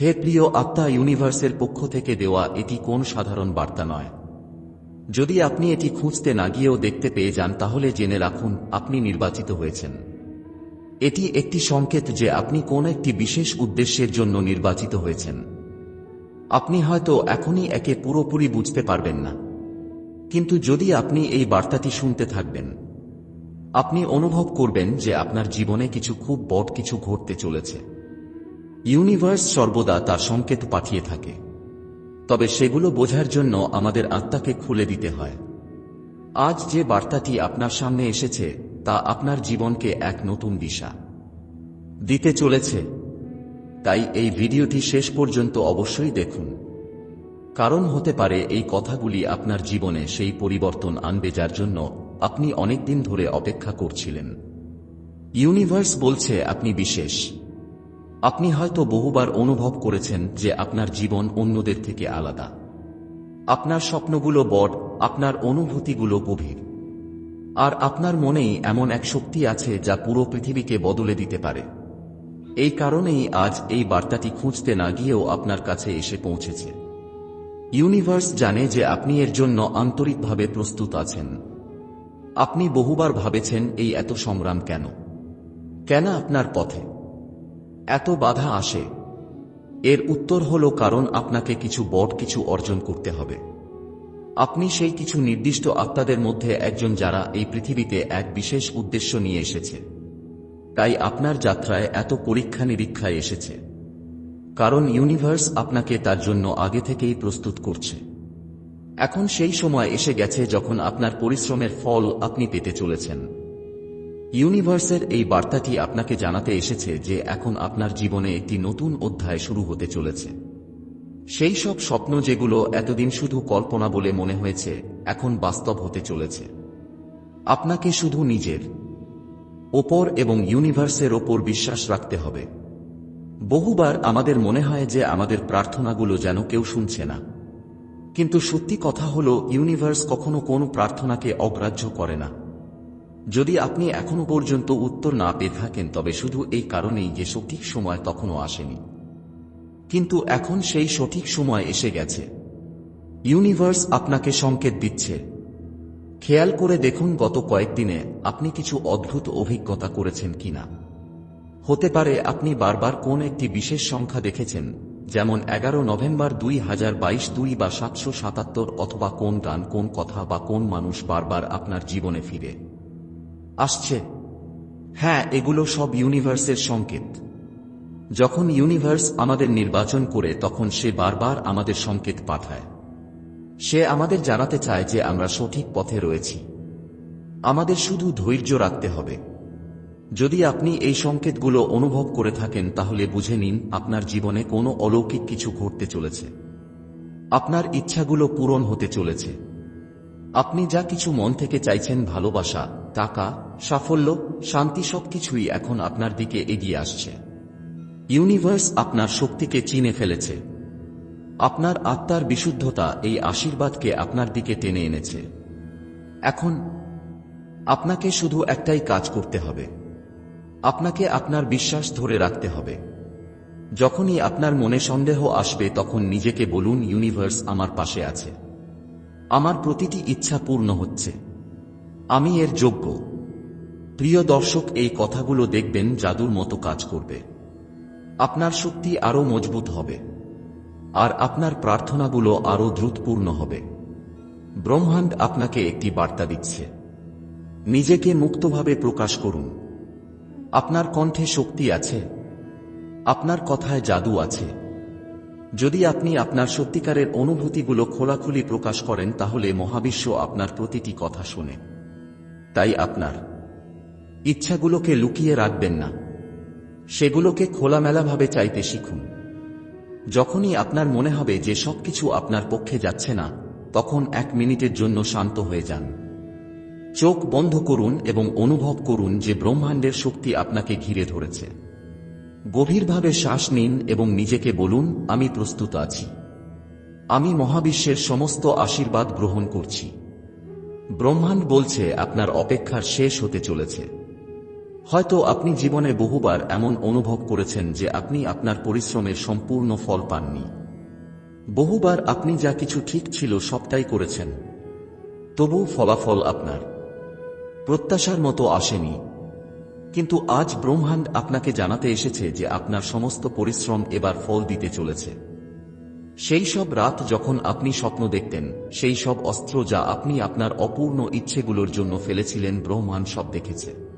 হে প্রিয় আত্মা ইউনিভার্সের পক্ষ থেকে দেওয়া এটি কোন সাধারণ বার্তা নয়। যদি আপনি এটি খুঁজতে না গিয়েও দেখতে পেয়ে যান, তাহলে জেনে রাখুন, আপনি নির্বাচিত হয়েছেন। এটি একটি সংকেত যে আপনি কোন একটি বিশেষ উদ্দেশ্যের জন্য নির্বাচিত হয়েছেন। আপনি হয়তো এখনই একে পুরোপুরি বুঝতে পারবেন না। কিন্তু যদি আপনি এই বার্তাটি শুনতে থাকবেন, আপনি অনুভব করবেন যে আপনার জীবনে কিছু খুব বড় কিছু ঘটতে চলেছে। ইউনিভার্স সর্বদা তার সংকেত পাঠিয়ে থাকে। তবে সেগুলো বোঝার জন্য আমাদের আত্মাকে খুলে দিতে হয়। আজ যে বার্তাটি আপনার সামনে এসেছে, তা আপনার জীবনকে এক নতুন দিশা দিতে চলেছে। তাই এই ভিডিওটি শেষ পর্যন্ত অবশ্যই দেখুন। কারণ হতে পারে এই কথাগুলি আপনার জীবনে সেই পরিবর্তন আনবে যার জন্য আপনি অনেকদিন ধরে অপেক্ষা করছিলেন। ইউনিভার্স বলছে আপনি বিশেষ। আপনি হয়তো বহুবার অনুভব করেছেন যে আপনার জীবন অন্যদের থেকে আলাদা। আপনার স্বপ্নগুলো বড় আপনার অনুভূতিগুলো গভীর। আর আপনার মনেই এমন এক শক্তি আছে যা পুরো পৃথিবীকে বদলে দিতে পারে। এই কারণেই আজ এই বার্তাটি খুঁজতে না গিয়েও আপনার কাছে এসে পৌঁছেছে। ইউনিভার্স জানে যে আপনি এর জন্য আন্তরিকভাবে প্রস্তুত আছেন। আপনি বহুবার ভাবেছেন এই এত সংগ্রাম কেন? কেন আপনার পথে? এত বাধা আসে। এর উত্তর হল কারণ আপনাকে কিছু বট কিছু অর্জন করতে হবে। আপনি সেই কিছু নির্দিষ্ট আত্মাদের মধ্যে একজন যারা এই পৃথিবীতে এক বিশেষ উদ্দেশ্য নিয়ে এসেছে। তাই আপনার যাত্রায় এত পরীক্ষা নিরীক্ষায় এসেছে। কারণ ইউনিভার্স আপনাকে তার জন্য আগে থেকেই প্রস্তুত করছে। এখন সেই সময় এসে গেছে যখন আপনার পরিশ্রমের ফল আপনি পেতে চলেছেন। ইউনিভার্সের এই বার্তাটি আপনাকে জানাতে এসেছে যে এখন আপনার জীবনে একটি নতুন অধ্যায় শুরু হতে চলেছে। সেই সব স্বপ্ন যেগুলো এতদিন শুধু কল্পনা বলে মনে হয়েছে, এখন বাস্তব হতে চলেছে। আপনাকে শুধু নিজের, ওপর এবং ইউনিভার্সের ওপর বিশ্বাস রাখতে হবে। বহুবার আমাদের মনে হয় যে আমাদের প্রার্থনাগুলো যেন কেউ শুনছে না। কিন্তু সত্যি কথা হল, ইউনিভার্স কখনো কোনো প্রার্থনাকে অগ্রাহ্য করে না। যদি আপনি এখনও পর্যন্ত উত্তর না পেয়ে থাকেন, তবে শুধু এই কারণেই যে সঠিক সময় তখনও আসেনি। কিন্তু এখন সেই সঠিক সময় এসে গেছে। ইউনিভার্স আপনাকে সংকেত দিচ্ছে। খেয়াল করে দেখুন গত কয়েকদিনে আপনি কিছু অদ্ভুত অভিজ্ঞতা করেছেন কিনা। হতে পারে আপনি বারবার কোন একটি বিশেষ সংখ্যা দেখেছেন, যেমন এগারো নভেম্বর দুই হাজার বাইশ দুই বা সাতশো সাতাত্তর, অথবা কোন গান, কোন কথা বা কোন মানুষ বারবার আপনার জীবনে ফিরে। আসছে। হ্যাঁ এগুলো সব ইউনিভার্সের সংকেত। যখন ইউনিভার্স আমাদের নির্বাচন করে, তখন সে বারবার আমাদের সংকেত পাঠায়। সে আমাদের জানাতে চায় যে আমরা সঠিক পথে রয়েছি। আমাদের শুধু ধৈর্য রাখতে হবে। যদি আপনি এই সংকেতগুলো অনুভব করে থাকেন, তাহলে বুঝে নিন, আপনার জীবনে কোনো অলৌকিক কিছু ঘটতে চলেছে। আপনার ইচ্ছাগুলো পূরণ হতে চলেছে। আপনি যা কিছু মন থেকে চাইছেন ভালোবাসা, টাকা সাফল্য, শান্তি সবকিছুই এখন আপনার দিকে এগিয়ে আসছে। ইউনিভার্স আপনার শক্তিকে চিনে ফেলেছে। আপনার আত্মার বিশুদ্ধতা এই আশীর্বাদকে আপনার দিকে টেনে এনেছে। এখন আপনাকে শুধু একটাই কাজ করতে হবে। আপনাকে আপনার বিশ্বাস ধরে রাখতে হবে। যখনই আপনার মনে সন্দেহ আসবে, তখন নিজেকে বলুন, ইউনিভার্স আমার পাশে আছে। আমার প্রতিটি ইচ্ছা পূর্ণ হচ্ছে। আমি এর যোগ্য। প্রিয় দর্শক, এই কথাগুলো দেখবেন জাদুর মতো কাজ করবে। আপনার শক্তি আরও মজবুত হবে, আর আপনার প্রার্থনাগুলো আরও দ্রুতপূর্ণ হবে। ব্রহ্মাণ্ড আপনাকে একটি বার্তা দিচ্ছে। নিজেকে মুক্তভাবে প্রকাশ করুন। আপনার কণ্ঠে শক্তি আছে, আপনার কথায় জাদু আছে। যদি আপনি আপনার সত্যিকারের অনুভূতিগুলো খোলাখুলি প্রকাশ করেন, তাহলে মহাবিশ্ব আপনার প্রতিটি কথা শোনে। তাই আপনার ইচ্ছাগুলোকে লুকিয়ে রাখবেন না। সেগুলোকে খোলামেলাভাবে চাইতে শিখুন। যখনই আপনার মনে হবে যে সবকিছু আপনার পক্ষে যাচ্ছে না, তখন এক মিনিটের জন্য শান্ত হয়ে যান। চোখ বন্ধ করুন এবং অনুভব করুন যে ব্রহ্মাণ্ডের শক্তি আপনাকে ঘিরে ধরেছে। গভীরভাবে শ্বাস নিন এবং নিজেকে বলুন, আমি প্রস্তুত আছি। আমি মহাবিশ্বের সমস্ত আশীর্বাদ গ্রহণ করছি। ব্রহ্মাণ্ড বলছে আপনার অপেক্ষার শেষ হতে চলেছে। হয়তো আপনি জীবনে বহুবার এমন অনুভব করেছেন যে আপনি আপনার পরিশ্রমের সম্পূর্ণ ফল পাননি। বহুবার আপনি যা কিছু ঠিক ছিল সবটাই করেছেন। তবু ফলাফল আপনার। প্রত্যাশার মতো আসেনি। কিন্তু আজ ব্রহ্মাণ্ড আপনাকে জানাতে এসেছে যে আপনার সমস্ত পরিশ্রম এবার ফল দিতে চলেছে। সেই সব রাত যখন আপনি স্বপ্ন দেখতেন, সেই সব অস্ত্র যা আপনি আপনার অপূর্ণ ইচ্ছেগুলোর জন্য ফেলেছিলেন ব্রহ্মাণ্ড সব দেখেছে।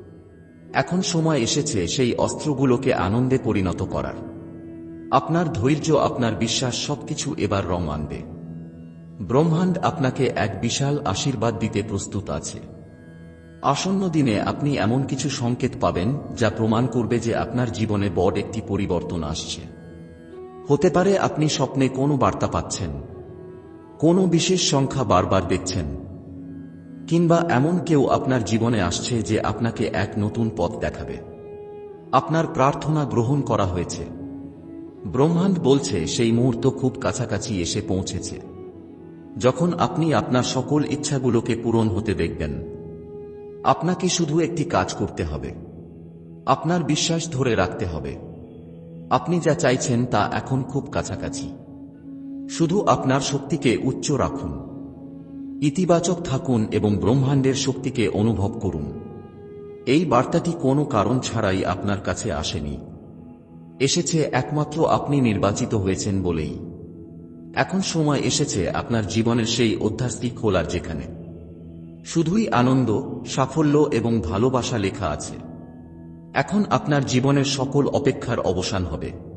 এখন সময় এসেছে সেই অস্ত্রগুলোকে আনন্দে পরিণত করার। আপনার ধৈর্য, আপনার বিশ্বাস সবকিছু এবার রং আনবে। ব্রহ্মাণ্ড আপনাকে এক বিশাল আশীর্বাদ দিতে প্রস্তুত আছে। আসন্ন দিনে আপনি এমন কিছু সংকেত পাবেন যা প্রমাণ করবে যে আপনার জীবনে বড় একটি পরিবর্তন আসছে। হতে পারে আপনি স্বপ্নে কোনো বার্তা পাচ্ছেন। কোনো বিশেষ সংখ্যা বারবার দেখছেন। কিংবা এমন কেউ আপনার জীবনে আসছে যে আপনাকে এক নতুন পথ দেখাবে। আপনার প্রার্থনা গ্রহণ করা হয়েছে। ব্রহ্মাণ্ড বলছে, সেই মুহূর্ত খুব কাছাকাছি এসে পৌঁছেছে। যখন আপনি আপনার সকল ইচ্ছাগুলোকে পূরণ হতে দেখবেন, আপনাকে শুধু একটি কাজ করতে হবে। আপনার বিশ্বাস ধরে রাখতে হবে। আপনি যা চাইছেন তা এখন খুব কাছাকাছি। শুধু আপনার শক্তিকে উচ্চ রাখুন। ইতিবাচক থাকুন এবং ব্রহ্মাণ্ডের শক্তিকে অনুভব করুন। এই বার্তাটি কোনো কারণ ছাড়াই আপনার কাছে আসেনি। এসেছে একমাত্র আপনি নির্বাচিত হয়েছেন বলেই। এখন সময় এসেছে আপনার জীবনের সেই অধ্যাসটি খোলার যেখানে। শুধুই আনন্দ, সাফল্য এবং ভালোবাসা লেখা আছে। এখন আপনার জীবনের সকল অপেক্ষার অবসান হবে।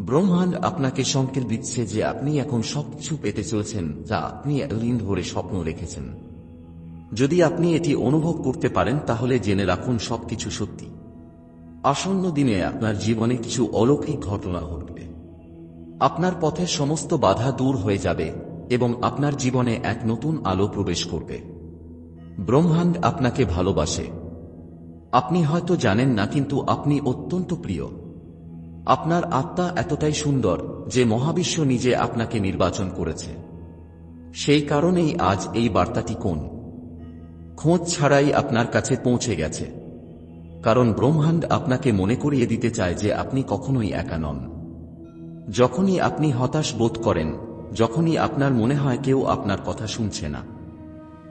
ব্রহ্মাণ্ড আপনাকে সংকেত দিচ্ছে যে আপনি এখন সবকিছু পেতে চলেছেন, যা আপনি এতদিন ধরে স্বপ্ন রেখেছেন। যদি আপনি এটি অনুভব করতে পারেন, তাহলে জেনে রাখুন সবকিছু সত্যি। আসন্ন দিনে আপনার জীবনে কিছু অলৌকিক ঘটনা ঘটবে। আপনার পথে সমস্ত বাধা দূর হয়ে যাবে এবং আপনার জীবনে এক নতুন আলো প্রবেশ করবে। ব্রহ্মাণ্ড আপনাকে ভালোবাসে। আপনি হয়তো জানেন না, কিন্তু আপনি অত্যন্ত প্রিয়। আপনার আত্মা এতটাই সুন্দর যে মহাবিশ্ব নিজে আপনাকে নির্বাচন করেছে। সেই কারণেই আজ এই বার্তাটি কোন? খোঁজ ছাড়াই আপনার কাছে পৌঁছে গেছে। কারণ ব্রহ্মাণ্ড আপনাকে মনে করিয়ে দিতে চায় যে আপনি কখনোই একা নন। যখনই আপনি হতাশ বোধ করেন, যখনই আপনার মনে হয় কেউ আপনার কথা শুনছে না।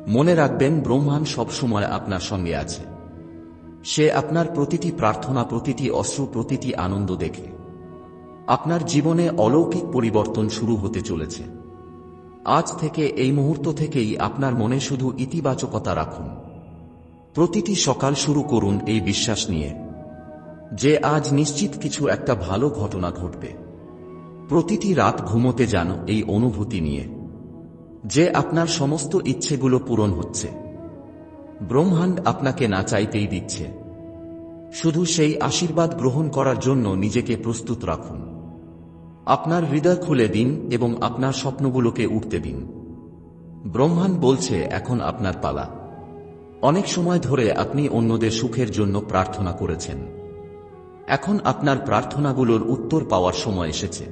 মনে রাখবেন, ব্রহ্মাণ্ড সবসময় আপনার সঙ্গে আছে। সে আপনার প্রতিটি প্রার্থনা, প্রতিটি অশ্রু, প্রতিটি আনন্দ দেখে। আপনার জীবনে অলৌকিক পরিবর্তন শুরু হতে চলেছে। আজ থেকে, এই মুহূর্ত থেকেই আপনার মনে শুধু ইতিবাচকতা রাখুন। প্রতিটি সকাল শুরু করুন এই বিশ্বাস নিয়ে যে আজ নিশ্চিত কিছু একটা ভালো ঘটনা ঘটবে। প্রতিটি রাত ঘুমোতে যান এই অনুভূতি নিয়ে। যে আপনার সমস্ত ইচ্ছেগুলো পূরণ হচ্ছে। ব্রহ্মাণ্ড আপনাকে না চাইতেই দিচ্ছে। শুধু সেই আশীর্বাদ গ্রহণ করার জন্য নিজেকে প্রস্তুত রাখুন। আপনার হৃদয় খুলে দিন এবং আপনার স্বপ্নগুলোকে উঠতে দিন। ব্রহ্মাণ্ড বলছে, এখন আপনার পালা। অনেক সময় ধরে আপনি অন্যদের সুখের জন্য প্রার্থনা করেছেন। এখন আপনার প্রার্থনাগুলোর উত্তর পাওয়ার সময় এসেছে।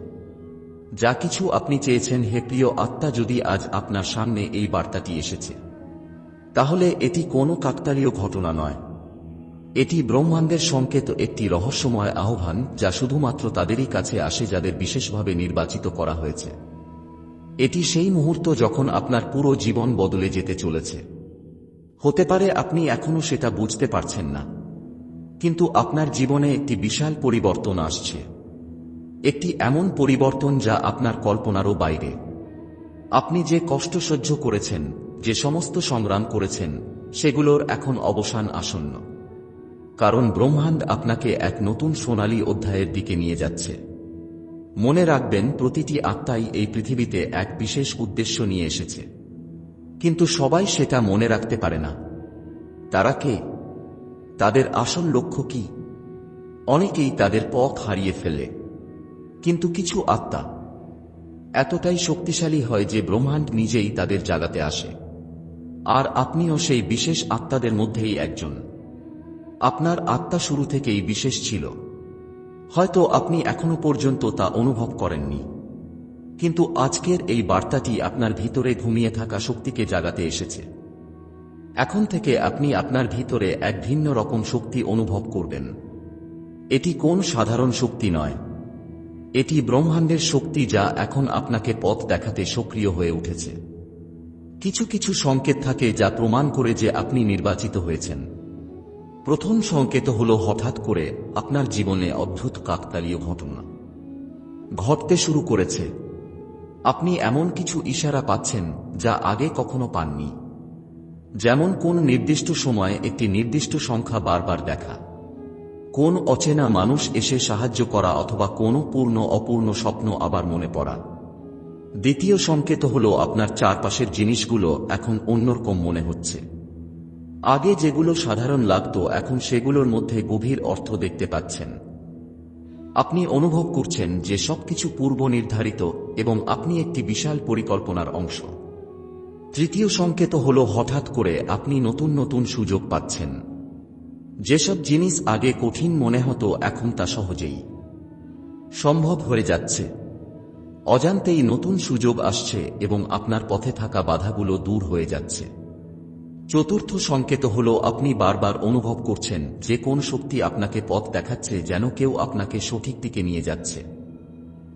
যা কিছু আপনি চেয়েছেন, হে প্রিয় আত্মা, যদি আজ আপনার সামনে এই বার্তাটি এসেছে। তাহলে এটি কোনো কাকতালীয় ঘটনা নয়। এটি ব্রহ্মাণ্ডের সংকেত একটি রহস্যময় আহ্বান যা শুধুমাত্র তাদেরই কাছে আসে যাদের বিশেষভাবে নির্বাচিত করা হয়েছে। এটি সেই মুহূর্ত যখন আপনার পুরো জীবন বদলে যেতে চলেছে। হতে পারে আপনি এখনও সেটা বুঝতে পারছেন না। কিন্তু আপনার জীবনে একটি বিশাল পরিবর্তন আসছে। একটি এমন পরিবর্তন যা আপনার কল্পনারও বাইরে। আপনি যে কষ্ট সহ্য করেছেন যে সমস্ত সংগ্রাম করেছেন, সেগুলোর এখন অবসান আসন্ন। কারণ ব্রহ্মাণ্ড আপনাকে এক নতুন সোনালী অধ্যায়ের দিকে নিয়ে যাচ্ছে। মনে রাখবেন, প্রতিটি আত্মাই এই পৃথিবীতে এক বিশেষ উদ্দেশ্য নিয়ে এসেছে। কিন্তু সবাই সেটা মনে রাখতে পারে না। তারা কে? তাদের আসল লক্ষ্য কি? অনেকেই তাদের পথ হারিয়ে ফেলে। কিন্তু কিছু আত্মা এতটাই শক্তিশালী হয় যে ব্রহ্মাণ্ড নিজেই তাদের জাগাতে আসে। আর আপনিও সেই বিশেষ আত্মাদের মধ্যেই একজন। আপনার আত্মা শুরু থেকেই বিশেষ ছিল। হয়তো আপনি এখনও পর্যন্ত তা অনুভব করেননি। কিন্তু আজকের এই বার্তাটি আপনার ভিতরে ঘুমিয়ে থাকা শক্তিকে জাগাতে এসেছে। এখন থেকে আপনি আপনার ভিতরে এক ভিন্ন রকম শক্তি অনুভব করবেন। এটি কোন সাধারণ শক্তি নয়। এটি ব্রহ্মাণ্ডের শক্তি যা এখন আপনাকে পথ দেখাতে সক্রিয় হয়ে উঠেছে। কিছু কিছু সংকেত থাকে যা প্রমাণ করে যে আপনি নির্বাচিত হয়েছেন। প্রথম সংকেত হল হঠাৎ করে আপনার জীবনে অদ্ভুত কাকতালীয় ঘটনা। ঘটতে শুরু করেছে। আপনি এমন কিছু ইশারা পাচ্ছেন যা আগে কখনো পাননি। যেমন কোন নির্দিষ্ট সময়ে একটি নির্দিষ্ট সংখ্যা বারবার দেখা। কোন অচেনা মানুষ এসে সাহায্য করা অথবা কোনো পূর্ণ অপূর্ণ স্বপ্ন আবার মনে পড়া। দ্বিতীয় সংকেত হল আপনার চারপাশের জিনিসগুলো এখন অন্যরকম মনে হচ্ছে। আগে যেগুলো সাধারণ লাগত, এখন সেগুলোর মধ্যে গভীর অর্থ দেখতে পাচ্ছেন। আপনি অনুভব করছেন যে সবকিছু পূর্ব নির্ধারিত এবং আপনি একটি বিশাল পরিকল্পনার অংশ। তৃতীয় সংকেত হল হঠাৎ করে আপনি নতুন নতুন সুযোগ পাচ্ছেন। যেসব জিনিস আগে কঠিন মনে হতো, এখন তা সহজেই সম্ভব হয়ে যাচ্ছে। অজান্তেই নতুন সুযোগ আসছে এবং আপনার পথে থাকা বাধাগুলো দূর হয়ে যাচ্ছে। চতুর্থ সংকেত হল আপনি বারবার অনুভব করছেন যে কোন শক্তি আপনাকে পথ দেখাচ্ছে যেন কেউ আপনাকে সঠিক দিকে নিয়ে যাচ্ছে।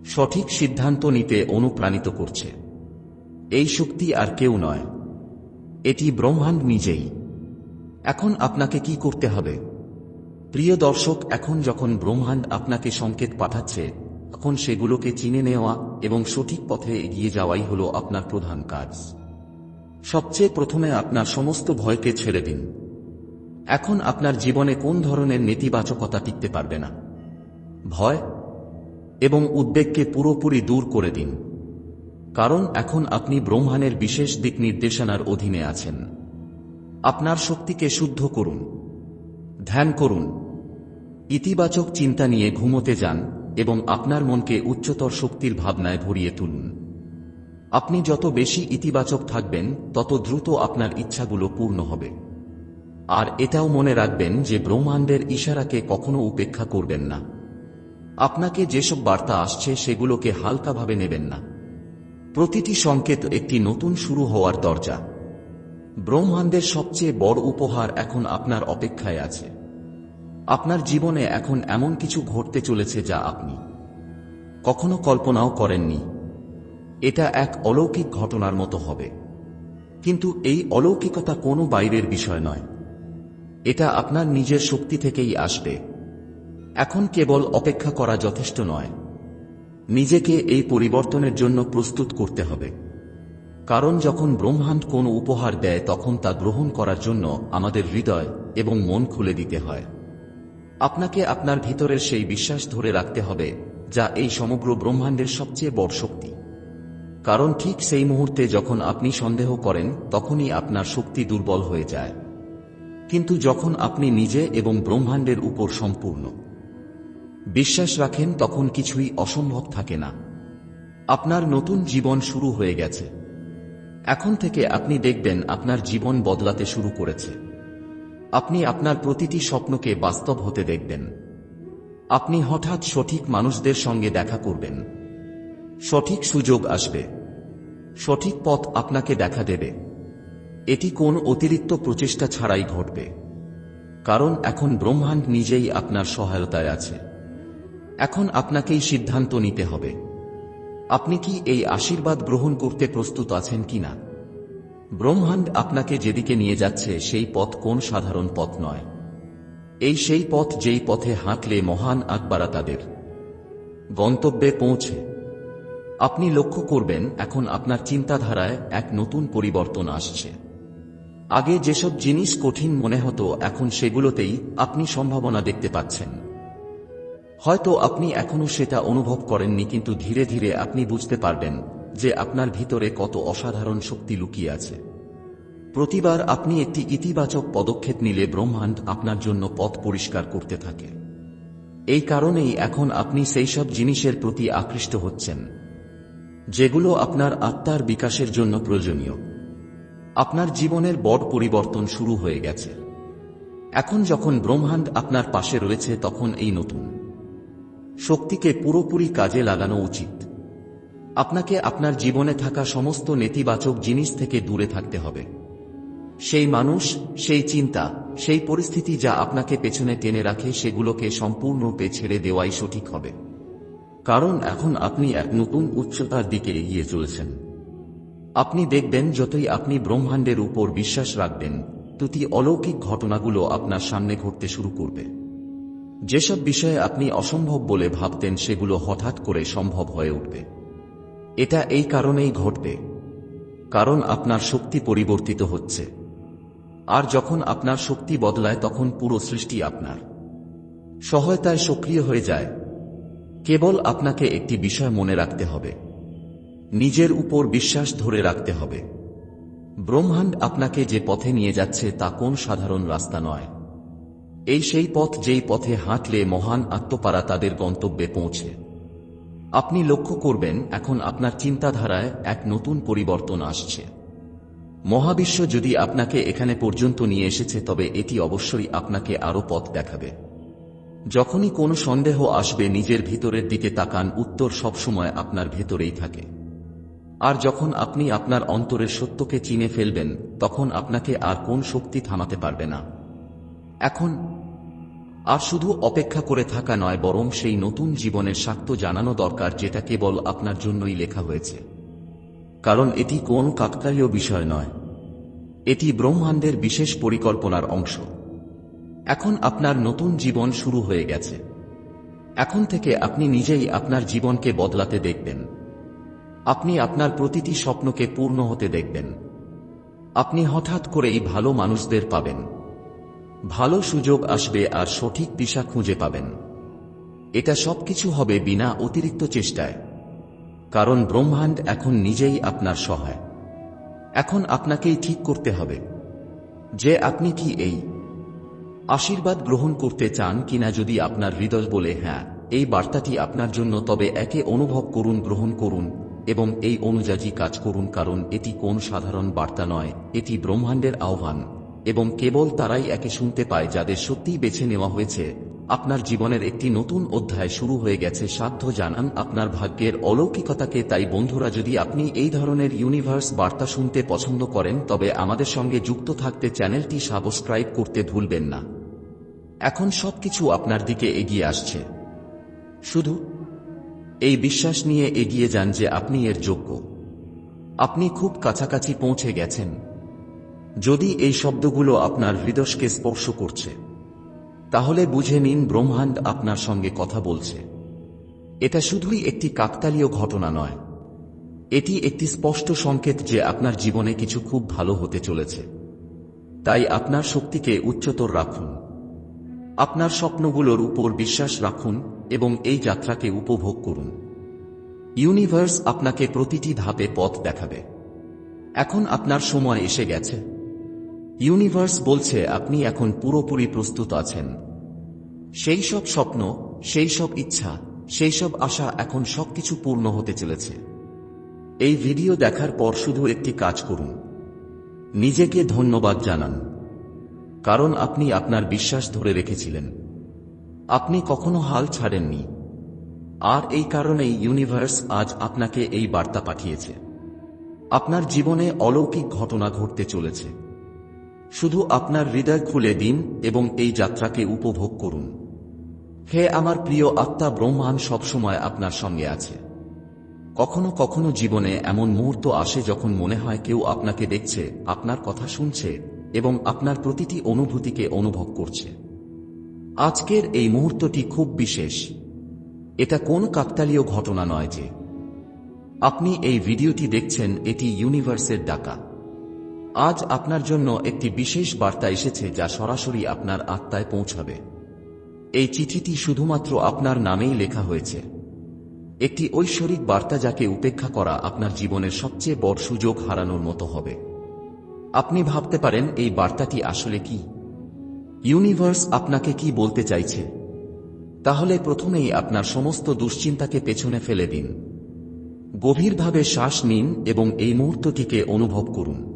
সঠিক সিদ্ধান্ত নিতে অনুপ্রাণিত করছে। এই শক্তি আর কেউ নয়। এটি ব্রহ্মাণ্ড নিজেই। এখন আপনাকে কি করতে হবে? প্রিয় দর্শক, এখন যখন ব্রহ্মাণ্ড আপনাকে সংকেত পাঠাচ্ছে তখন সেগুলোকে চিনে নেওয়া এবং সঠিক পথে এগিয়ে যাওয়াই হল আপনার প্রধান কাজ। সবচেয়ে প্রথমে আপনার সমস্ত ভয়কে ছেড়ে দিন। এখন আপনার জীবনে কোন ধরনের নেতিবাচকতা টিকতে পারবে না। ভয় এবং উদ্বেগকে পুরোপুরি দূর করে দিন। কারণ এখন আপনি ব্রহ্মাণের বিশেষ দিক নির্দেশনার অধীনে আছেন। আপনার শক্তিকে শুদ্ধ করুন, ধ্যান করুন, ইতিবাচক চিন্তা নিয়ে ঘুমোতে যান এবং আপনার মনকে উচ্চতর শক্তির ভাবনায় ভরিয়ে তুলুন। আপনি যত বেশি ইতিবাচক থাকবেন, তত দ্রুত আপনার ইচ্ছাগুলো পূর্ণ হবে। আর এটাও মনে রাখবেন যে ব্রহ্মাণ্ডের ইশারাকে কখনো উপেক্ষা করবেন না। আপনাকে যেসব বার্তা আসছে, সেগুলোকে হালকাভাবে নেবেন না। প্রতিটি সংকেত একটি নতুন শুরু হওয়ার দরজা। ব্রহ্মাণ্ডের সবচেয়ে বড় উপহার এখন আপনার অপেক্ষায় আছে। আপনার জীবনে এখন এমন কিছু ঘটতে চলেছে যা আপনি কখনো কল্পনাও করেননি। এটা এক অলৌকিক ঘটনার মতো হবে। কিন্তু এই অলৌকিকতা কোনো বাইরের বিষয় নয়। এটা আপনার নিজের শক্তি থেকেই আসবে। এখন কেবল অপেক্ষা করা যথেষ্ট নয়। নিজেকে এই পরিবর্তনের জন্য প্রস্তুত করতে হবে। কারণ যখন ব্রহ্মাণ্ড কোনো উপহার দেয়, তখন তা গ্রহণ করার জন্য আমাদের হৃদয় এবং মন খুলে দিতে হয়। আপনাকে আপনার ভিতরের সেই বিশ্বাস ধরে রাখতে হবে, যা এই সমগ্র ব্রহ্মাণ্ডের সবচেয়ে বড় শক্তি। কারণ ঠিক সেই মুহূর্তে যখন আপনি সন্দেহ করেন, তখনই আপনার শক্তি দুর্বল হয়ে যায়। কিন্তু যখন আপনি নিজে এবং ব্রহ্মাণ্ডের উপর সম্পূর্ণ বিশ্বাস রাখেন, তখন কিছুই অসম্ভব থাকে না। আপনার নতুন জীবন শুরু হয়ে গেছে। এখন থেকে আপনি দেখবেন আপনার জীবন বদলাতে শুরু করেছে। আপনি আপনার প্রতিটি স্বপ্নকে বাস্তব হতে দেখবেন। আপনি হঠাৎ সঠিক মানুষদের সঙ্গে দেখা করবেন। সঠিক সুযোগ আসবে। সঠিক পথ আপনাকে দেখা দেবে। এটি কোন অতিরিক্ত প্রচেষ্টা ছাড়াই ঘটবে। কারণ এখন ব্রহ্মাণ্ড নিজেই আপনার সহায়তায় আছে। এখন আপনাকেই সিদ্ধান্ত নিতে হবে। আপনি কি এই আশীর্বাদ গ্রহণ করতে প্রস্তুত আছেন কিনা? ব্রহ্মাণ্ড আপনাকে যেদিকে নিয়ে যাচ্ছে, সেই পথ কোন সাধারণ পথ নয়। এই সেই পথ যেই পথে হাঁটলে মহান আকবারা তাদের গন্তব্যে পৌঁছে। আপনি লক্ষ্য করবেন, এখন আপনার চিন্তাধারায় এক নতুন পরিবর্তন আসছে। আগে যেসব জিনিস কঠিন মনে হতো, এখন সেগুলোতেই আপনি সম্ভাবনা দেখতে পাচ্ছেন। হয়তো আপনি এখনও সেটা অনুভব করেননি, কিন্তু ধীরে ধীরে আপনি বুঝতে পারবেন যে আপনার ভিতরে কত অসাধারণ শক্তি লুকিয়ে আছে। প্রতিবার আপনি একটি ইতিবাচক পদক্ষেপ নিলে ব্রহ্মাণ্ড আপনার জন্য পথ পরিষ্কার করতে থাকে। এই কারণেই এখন আপনি সেই সব জিনিসের প্রতি আকৃষ্ট হচ্ছেন, যেগুলো আপনার আত্মার বিকাশের জন্য প্রয়োজনীয়। আপনার জীবনের বড় পরিবর্তন শুরু হয়ে গেছে। এখন যখন ব্রহ্মাণ্ড আপনার পাশে রয়েছে, তখন এই নতুন শক্তিকে পুরোপুরি কাজে লাগানো উচিত। আপনাকে আপনার জীবনে থাকা সমস্ত নেতিবাচক জিনিস থেকে দূরে থাকতে হবে। সেই মানুষ, সেই চিন্তা, সেই পরিস্থিতি যা আপনাকে পেছনে টেনে রাখে সেগুলোকে সম্পূর্ণরূপে ছেড়ে দেওয়াই সঠিক হবে। কারণ এখন আপনি এক নতুন উচ্চতার দিকে এগিয়ে চলেছেন। আপনি দেখবেন যতই আপনি ব্রহ্মাণ্ডের উপর বিশ্বাস রাখবেন ততি অলৌকিক ঘটনাগুলো আপনার সামনে ঘটতে শুরু করবে। যেসব বিষয়ে আপনি অসম্ভব বলে ভাবতেন সেগুলো হঠাৎ করে সম্ভব হয়ে উঠবে। এটা এই কারণেই ঘটবে। কারণ আপনার শক্তি পরিবর্তিত হচ্ছে। আর যখন আপনার শক্তি বদলায়, তখন পুরো সৃষ্টি আপনার। সহায়তায় সক্রিয় হয়ে যায়। কেবল আপনাকে একটি বিষয় মনে রাখতে হবে। নিজের উপর বিশ্বাস ধরে রাখতে হবে। ব্রহ্মাণ্ড আপনাকে যে পথে নিয়ে যাচ্ছে, তা কোন সাধারণ রাস্তা নয়। এই সেই পথ যেই পথে হাঁটলে মহান আত্মপারা তাদের গন্তব্যে পৌঁছে। আপনি লক্ষ্য করবেন এখন আপনার চিন্তাধারায় এক নতুন পরিবর্তন আসছে। মহাবিশ্ব যদি আপনাকে এখানে পর্যন্ত নিয়ে এসেছে, তবে এটি অবশ্যই আপনাকে আরও পথ দেখাবে। যখনই কোনো সন্দেহ আসবে, নিজের ভিতরের দিকে তাকান, উত্তর সবসময় আপনার ভেতরেই থাকে। আর যখন আপনি আপনার অন্তরের সত্যকে চিনে ফেলবেন, তখন আপনাকে আর কোন শক্তি থামাতে পারবে না। এখন আর শুধু অপেক্ষা করে থাকা নয়, বরং সেই নতুন জীবনের স্বার্থ জানানো দরকার যেটা কেবল আপনার জন্যই লেখা হয়েছে। কারণ এটি কোন কাকতালীয় বিষয় নয়। এটি ব্রহ্মাণ্ডের বিশেষ পরিকল্পনার অংশ। এখন আপনার নতুন জীবন শুরু হয়ে গেছে। এখন থেকে আপনি নিজেই আপনার জীবনকে বদলাতে দেখবেন। আপনি আপনার প্রতিটি স্বপ্নকে পূর্ণ হতে দেখবেন। আপনি হঠাৎ করেই ভালো মানুষদের পাবেন। ভালো সুযোগ আসবে আর সঠিক দিশা খুঁজে পাবেন। এটা সবকিছু হবে বিনা অতিরিক্ত চেষ্টায়। কারণ ব্রহ্মাণ্ড এখন নিজেই আপনার সহায়। এখন আপনাকেই ঠিক করতে হবে। যে আপনি কি এই আশীর্বাদ গ্রহণ করতে চান কিনা যদি আপনার হৃদয় বলে হ্যাঁ এই বার্তাটি আপনার জন্য, তবে একে অনুভব করুন, গ্রহণ করুন এবং এই অনুযায়ী কাজ করুন, কারণ এটি কোন সাধারণ বার্তা নয়, এটি ব্রহ্মাণ্ডের আহ্বান। এবং কেবল তারাই একে শুনতে পায় যাদের সত্যিই বেছে নেওয়া হয়েছে। আপনার জীবনের একটি নতুন অধ্যায় শুরু হয়ে গেছে, সাধ্য জানান আপনার ভাগ্যের অলৌকিকতাকে। তাই বন্ধুরা, যদি আপনি এই ধরনের ইউনিভার্স বার্তা শুনতে পছন্দ করেন, তবে আমাদের সঙ্গে যুক্ত থাকতে চ্যানেলটি সাবস্ক্রাইব করতে ভুলবেন না। এখন সবকিছু আপনার দিকে এগিয়ে আসছে। শুধু এই বিশ্বাস নিয়ে এগিয়ে যান যে আপনি এর যোগ্য। আপনি খুব কাছাকাছি পৌঁছে গেছেন। যদি এই শব্দগুলো আপনার হৃদয়কে স্পর্শ করছে, তাহলে বুঝে নিন ব্রহ্মাণ্ড আপনার সঙ্গে কথা বলছে। এটা শুধুই একটি কাকতালীয় ঘটনা নয়। এটি একটি স্পষ্ট সংকেত যে আপনার জীবনে কিছু খুব ভালো হতে চলেছে। তাই আপনার শক্তিকে উচ্চতর রাখুন। আপনার স্বপ্নগুলোর উপর বিশ্বাস রাখুন এবং এই যাত্রাকে উপভোগ করুন। ইউনিভার্স আপনাকে প্রতিটি ধাপে পথ দেখাবে। এখন আপনার সময় এসে গেছে। ইউনিভার্স বলছে আপনি এখন পুরোপুরি প্রস্তুত আছেন। সেই সব স্বপ্ন, সেই সব ইচ্ছা, সেই সব আশা এখন সবকিছু পূর্ণ হতে চলেছে। এই ভিডিও দেখার পর শুধু একটি কাজ করুন। নিজেকে ধন্যবাদ জানান। কারণ আপনি আপনার বিশ্বাস ধরে রেখেছিলেন। আপনি কখনো হাল ছাড়েননি। আর এই কারণেই ইউনিভার্স আজ আপনাকে এই বার্তা পাঠিয়েছে। আপনার জীবনে অলৌকিক ঘটনা ঘটতে চলেছে। শুধু আপনার হৃদয় খুলে দিন এবং এই যাত্রাকে উপভোগ করুন। হে আমার প্রিয় আত্মা ব্রহ্মাণ্ড সবসময় আপনার সঙ্গে আছে। কখনো কখনো জীবনে এমন মুহূর্ত আসে যখন মনে হয় কেউ আপনাকে দেখছে, আপনার কথা শুনছে এবং আপনার প্রতিটি অনুভূতিকে অনুভব করছে। আজকের এই মুহূর্তটি খুব বিশেষ। এটা কোন কাকতালীয় ঘটনা নয় যে। আপনি এই ভিডিওটি দেখছেন এটি ইউনিভার্সের ডাকা। আজ আপনার জন্য একটি বিশেষ বার্তা এসেছে যা সরাসরি আপনার আত্মায় পৌঁছাবে। এই চিঠিটি শুধুমাত্র আপনার নামেই লেখা হয়েছে। একটি ঐশ্বরিক বার্তা যাকে উপেক্ষা করা আপনার জীবনের সবচেয়ে বড় সুযোগ হারানোর মতো হবে। আপনি ভাবতে পারেন, এই বার্তাটি আসলে কি? ইউনিভার্স আপনাকে কি বলতে চাইছে? তাহলে প্রথমেই আপনার সমস্ত দুশ্চিন্তাকে পেছনে ফেলে দিন। গভীরভাবে শ্বাস নিন এবং এই মুহূর্তটিকে অনুভব করুন।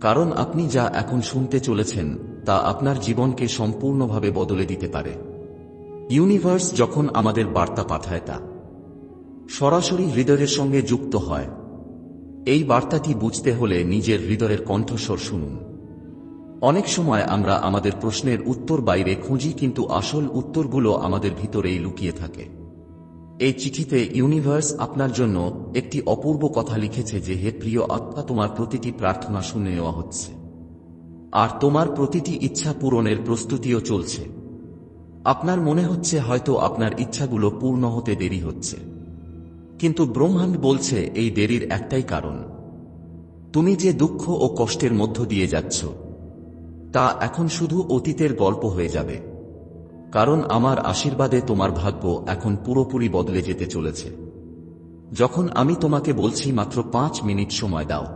কারণ আপনি যা এখন শুনতে চলেছেন, তা আপনার জীবনকে সম্পূর্ণভাবে বদলে দিতে পারে। ইউনিভার্স যখন আমাদের বার্তা পাঠায় তা সরাসরি হৃদয়ের সঙ্গে যুক্ত হয়। এই বার্তাটি বুঝতে হলে নিজের হৃদয়ের কণ্ঠস্বর শুনুন। অনেক সময় আমরা আমাদের প্রশ্নের উত্তর বাইরে খুঁজি কিন্তু আসল উত্তরগুলো আমাদের ভিতরেই লুকিয়ে থাকে। এই চিঠিতে ইউনিভার্স আপনার জন্য একটি অপূর্ব কথা লিখেছে যে, হে প্রিয় আত্মা, তোমার প্রতিটি প্রার্থনা শুনে নেওয়া হচ্ছে। আর তোমার প্রতিটি ইচ্ছা পূরণের প্রস্তুতিও চলছে। আপনার মনে হচ্ছে হয়তো আপনার ইচ্ছাগুলো পূর্ণ হতে দেরি হচ্ছে। কিন্তু ব্রহ্মাণ্ড বলছে এই দেরির একটাই কারণ। তুমি যে দুঃখ ও কষ্টের মধ্য দিয়ে যাচ্ছ, তা এখন শুধু অতীতের গল্প হয়ে যাবে। কারণ আমার আশীর্বাদে তোমার ভাগ্য এখন পুরোপুরি বদলে যেতে চলেছে। যখন আমি তোমাকে বলছি মাত্র পাঁচ মিনিট সময় দাও।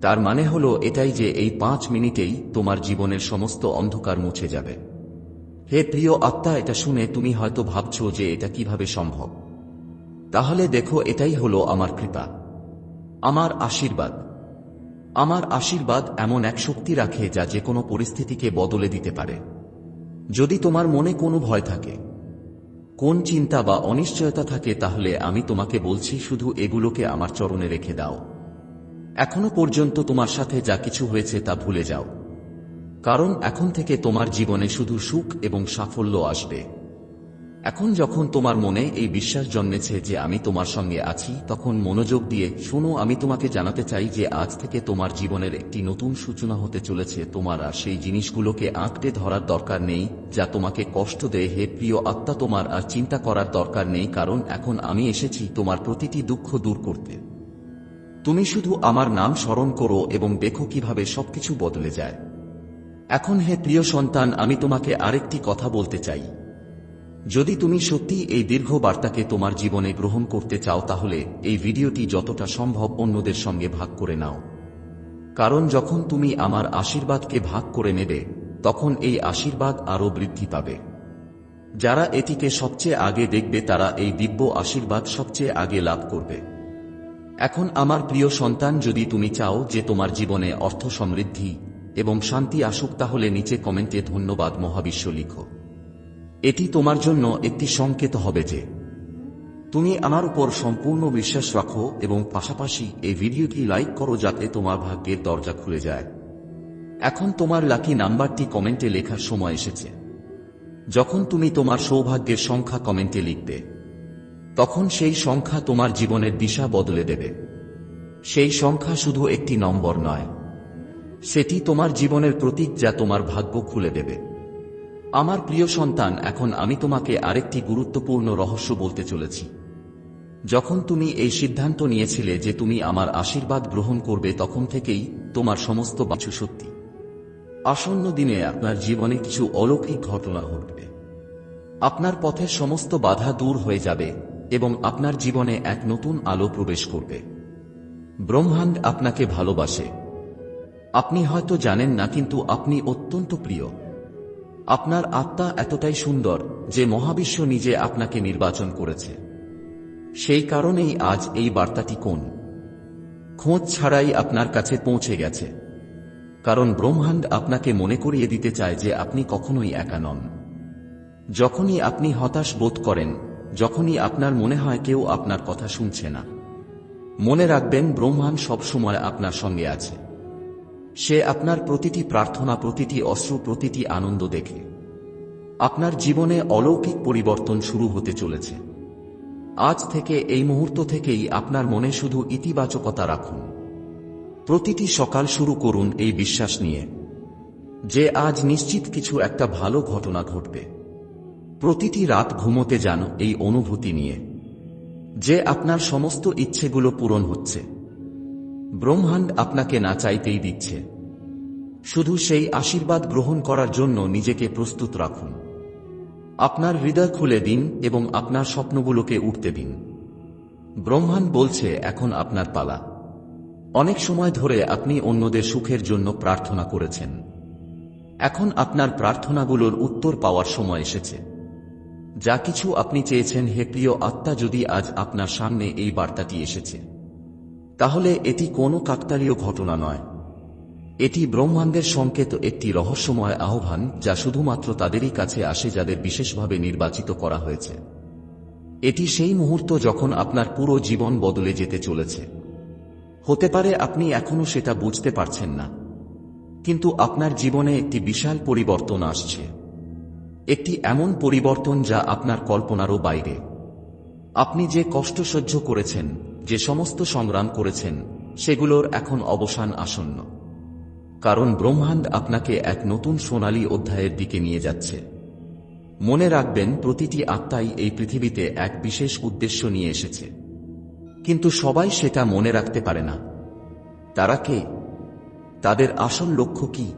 তার মানে হলো এটাই যে এই পাঁচ মিনিটেই তোমার জীবনের সমস্ত অন্ধকার মুছে যাবে। হে প্রিয় আত্মা, এটা শুনে তুমি হয়তো ভাবছ যে এটা কীভাবে সম্ভব। তাহলে দেখো, এটাই হলো আমার কৃপা। আমার আশীর্বাদ। আমার আশীর্বাদ এমন এক শক্তি রাখে যা যে কোনো পরিস্থিতিকে বদলে দিতে পারে। যদি তোমার মনে কোনো ভয় থাকে, কোন চিন্তা বা অনিশ্চয়তা থাকে, তাহলে আমি তোমাকে বলছি, শুধু এগুলোকে আমার চরণে রেখে দাও। এখনও পর্যন্ত তোমার সাথে যা কিছু হয়েছে তা ভুলে যাও। কারণ এখন থেকে তোমার জীবনে শুধু সুখ এবং সাফল্য আসবে। এখন যখন তোমার মনে এই বিশ্বাস জন্মেছে যে আমি তোমার সঙ্গে আছি, তখন মনোযোগ দিয়ে শুনো, আমি তোমাকে জানাতে চাই যে আজ থেকে তোমার জীবনের একটি নতুন সূচনা হতে চলেছে। তোমার আর সেই জিনিসগুলোকে আঁকড়ে ধরার দরকার নেই, যা তোমাকে কষ্ট দেয়। হে প্রিয় আত্মা, তোমার আর চিন্তা করার দরকার নেই, কারণ এখন আমি এসেছি তোমার প্রতিটি দুঃখ দূর করতে। তুমি শুধু আমার নাম স্মরণ করো এবং দেখো কীভাবে সবকিছু বদলে যায়। এখন হে প্রিয় সন্তান, আমি তোমাকে আরেকটি কথা বলতে চাই। যদি তুমি সত্যি এই দীর্ঘ বার্তাকে তোমার জীবনে গ্রহণ করতে চাও, তাহলে এই ভিডিওটি যতটা সম্ভব অন্যদের সঙ্গে ভাগ করে নাও। কারণ যখন তুমি আমার আশীর্বাদকে ভাগ করে নেবে, তখন এই আশীর্বাদ আরও বৃদ্ধি পাবে। যারা এটিকে সবচেয়ে আগে দেখবে, তারা এই দিব্য আশীর্বাদ সবচেয়ে আগে লাভ করবে। এখন আমার প্রিয় সন্তান, যদি তুমি চাও যে তোমার জীবনে অর্থ সমৃদ্ধি এবং শান্তি আসুক, তাহলে নিচে কমেন্টে ধন্যবাদ মহাবিশ্ব লিখো। এটি তোমার জন্য একটি সংকেত হবে যে তুমি আমার উপর সম্পূর্ণ বিশ্বাস রাখো এবং পাশাপাশি এই ভিডিওটি লাইক করো যাতে তোমার ভাগ্যের দরজা খুলে যায়। এখন তোমার লাকি নাম্বারটি কমেন্টে লেখার সময় এসেছে। যখন তুমি তোমার সৌভাগ্যের সংখ্যা কমেন্টে লিখবে, তখন সেই সংখ্যা তোমার জীবনের দিশা বদলে দেবে। সেই সংখ্যা শুধু একটি নম্বর নয়, সেটি তোমার জীবনের প্রতীক যা তোমার ভাগ্য খুলে দেবে। আমার প্রিয় সন্তান, এখন আমি তোমাকে আরেকটি গুরুত্বপূর্ণ রহস্য বলতে চলেছি। যখন তুমি এই সিদ্ধান্ত নিয়েছিলে যে তুমি আমার আশীর্বাদ গ্রহণ করবে, তখন থেকেই তোমার সমস্ত বাছু সত্যি। আসন্ন দিনে আপনার জীবনে কিছু অলৌকিক ঘটনা ঘটবে। আপনার পথের সমস্ত বাধা দূর হয়ে যাবে এবং আপনার জীবনে এক নতুন আলো প্রবেশ করবে। ব্রহ্মাণ্ড আপনাকে ভালোবাসে। আপনি হয়তো জানেন না, কিন্তু আপনি অত্যন্ত প্রিয়। আপনার আত্মা এতটাই সুন্দর যে মহাবিশ্ব নিজে আপনাকে নির্বাচন করেছে। সেই কারণেই আজ এই বার্তাটি কোন? খোঁজ ছাড়াই আপনার কাছে পৌঁছে গেছে। কারণ ব্রহ্মাণ্ড আপনাকে মনে করিয়ে দিতে চায় যে আপনি কখনোই একা নন। যখনই আপনি হতাশ বোধ করেন, যখনই আপনার মনে হয় কেউ আপনার কথা শুনছে না। মনে রাখবেন, ব্রহ্মাণ্ড সবসময় আপনার সঙ্গে আছে। সে আপনার প্রতিটি প্রার্থনা, প্রতিটি অশ্রু, প্রতিটি আনন্দ দেখে। আপনার জীবনে অলৌকিক পরিবর্তন শুরু হতে চলেছে। আজ থেকে, এই মুহূর্ত থেকেই আপনার মনে শুধু ইতিবাচকতা রাখুন। প্রতিটি সকাল শুরু করুন এই বিশ্বাস নিয়ে যে আজ নিশ্চিত কিছু একটা ভালো ঘটনা ঘটবে। প্রতিটি রাত ঘুমোতে যান এই অনুভূতি নিয়ে। যে আপনার সমস্ত ইচ্ছেগুলো পূরণ হচ্ছে। ব্রহ্মাণ্ড আপনাকে না চাইতেই দিচ্ছে। শুধু সেই আশীর্বাদ গ্রহণ করার জন্য নিজেকে প্রস্তুত রাখুন। আপনার হৃদয় খুলে দিন এবং আপনার স্বপ্নগুলোকে উঠতে দিন। ব্রহ্মাণ্ড বলছে, এখন আপনার পালা। অনেক সময় ধরে আপনি অন্যদের সুখের জন্য প্রার্থনা করেছেন। এখন আপনার প্রার্থনাগুলোর উত্তর পাওয়ার সময় এসেছে। যা কিছু আপনি চেয়েছেন, হে প্রিয় আত্মা, যদি আজ আপনার সামনে এই বার্তাটি এসেছে। তাহলে এটি কোনো কাকতালীয় ঘটনা নয়। এটি ব্রহ্মাণ্ডের সংকেত একটি রহস্যময় আহ্বান যা শুধুমাত্র তাদেরই কাছে আসে যাদের বিশেষভাবে নির্বাচিত করা হয়েছে। এটি সেই মুহূর্ত যখন আপনার পুরো জীবন বদলে যেতে চলেছে। হতে পারে আপনি এখনও সেটা বুঝতে পারছেন না। কিন্তু আপনার জীবনে একটি বিশাল পরিবর্তন আসছে। একটি এমন পরিবর্তন যা আপনার কল্পনারও বাইরে। আপনি যে কষ্ট সহ্য করেছেন যে সমস্ত সংগ্রাম করেছেন, সেগুলোর এখন অবসান আসন্ন। কারণ ব্রহ্মাণ্ড আপনাকে এক নতুন সোনালী অধ্যায়ের দিকে নিয়ে যাচ্ছে। মনে রাখবেন, প্রতিটি আত্মাই এই পৃথিবীতে এক বিশেষ উদ্দেশ্য নিয়ে এসেছে। কিন্তু সবাই সেটা মনে রাখতে পারে না। তারা কে? তাদের আসল লক্ষ্য কি?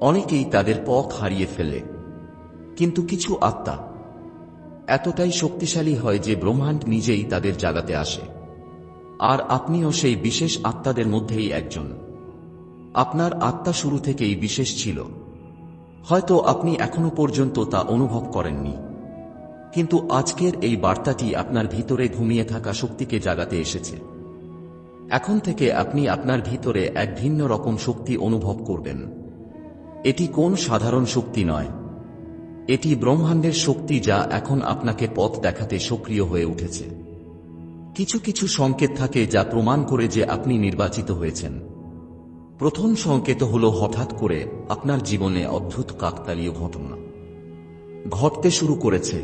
অনেকেই তাদের পথ হারিয়ে ফেলে। কিন্তু কিছু আত্মা এতটাই শক্তিশালী হয় যে ব্রহ্মাণ্ড নিজেই তাদের জাগাতে আসে। আর আপনিও সেই বিশেষ আত্মাদের মধ্যেই একজন। আপনার আত্মা শুরু থেকেই বিশেষ ছিল। হয়তো আপনি এখনও পর্যন্ত তা অনুভব করেননি। কিন্তু আজকের এই বার্তাটি আপনার ভিতরে ঘুমিয়ে থাকা শক্তিকে জাগাতে এসেছে। এখন থেকে আপনি আপনার ভিতরে এক ভিন্ন রকম শক্তি অনুভব করবেন। এটি কোন সাধারণ শক্তি নয়। এটি ব্রহ্মাণ্ডের শক্তি যা এখন আপনাকে পথ দেখাতে সক্রিয় হয়ে উঠেছে। কিছু কিছু সংকেত থাকে যা প্রমাণ করে যে আপনি নির্বাচিত হয়েছেন। প্রথম সংকেত হল হঠাৎ করে আপনার জীবনে অদ্ভুত কাকতালীয় ঘটনা। ঘটতে শুরু করেছে।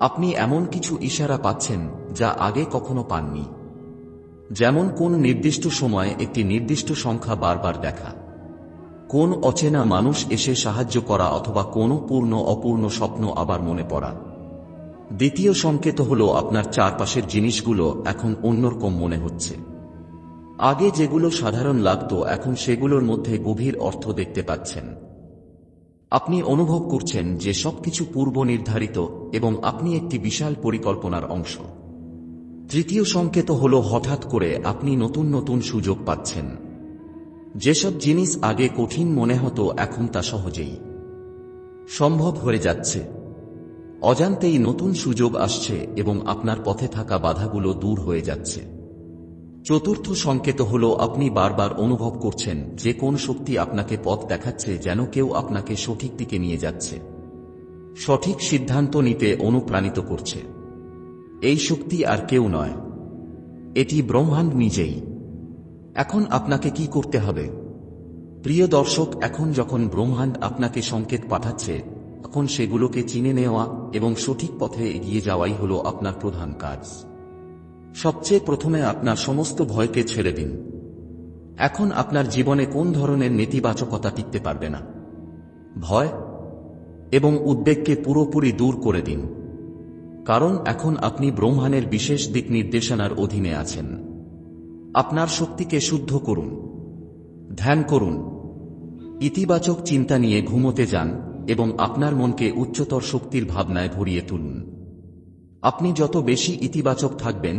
আপনি এমন কিছু ইশারা পাচ্ছেন যা আগে কখনো পাননি। যেমন কোন নির্দিষ্ট সময়ে একটি নির্দিষ্ট সংখ্যা বারবার দেখা। কোন অচেনা মানুষ এসে সাহায্য করা অথবা কোনো পূর্ণ অপূর্ণ স্বপ্ন আবার মনে পড়া। দ্বিতীয় সংকেত হল আপনার চারপাশের জিনিসগুলো এখন অন্যরকম মনে হচ্ছে। আগে যেগুলো সাধারণ লাগত, এখন সেগুলোর মধ্যে গভীর অর্থ দেখতে পাচ্ছেন। আপনি অনুভব করছেন যে সবকিছু পূর্ব নির্ধারিত এবং আপনি একটি বিশাল পরিকল্পনার অংশ। তৃতীয় সংকেত হল হঠাৎ করে আপনি নতুন নতুন সুযোগ পাচ্ছেন। যেসব জিনিস আগে কঠিন মনে হতো, এখন তা সহজেই সম্ভব হয়ে যাচ্ছে। অজান্তেই নতুন সুযোগ আসছে এবং আপনার পথে থাকা বাধাগুলো দূর হয়ে যাচ্ছে। চতুর্থ সংকেত হল আপনি বারবার অনুভব করছেন যে কোন শক্তি আপনাকে পথ দেখাচ্ছে যেন কেউ আপনাকে সঠিক দিকে নিয়ে যাচ্ছে। সঠিক সিদ্ধান্ত নিতে অনুপ্রাণিত করছে। এই শক্তি আর কেউ নয়। এটি ব্রহ্মাণ্ড নিজেই। এখন আপনাকে কি করতে হবে? প্রিয় দর্শক, এখন যখন ব্রহ্মাণ্ড আপনাকে সংকেত পাঠাচ্ছে তখন সেগুলোকে চিনে নেওয়া এবং সঠিক পথে এগিয়ে যাওয়াই হল আপনার প্রধান কাজ। সবচেয়ে প্রথমে আপনার সমস্ত ভয়কে ছেড়ে দিন। এখন আপনার জীবনে কোন ধরনের নেতিবাচকতা টিকতে পারবে না। ভয় এবং উদ্বেগকে পুরোপুরি দূর করে দিন। কারণ এখন আপনি ব্রহ্মাণের বিশেষ দিক নির্দেশনার অধীনে আছেন। আপনার শক্তিকে শুদ্ধ করুন, ধ্যান করুন, ইতিবাচক চিন্তা নিয়ে ঘুমোতে যান এবং আপনার মনকে উচ্চতর শক্তির ভাবনায় ভরিয়ে তুলুন। আপনি যত বেশি ইতিবাচক থাকবেন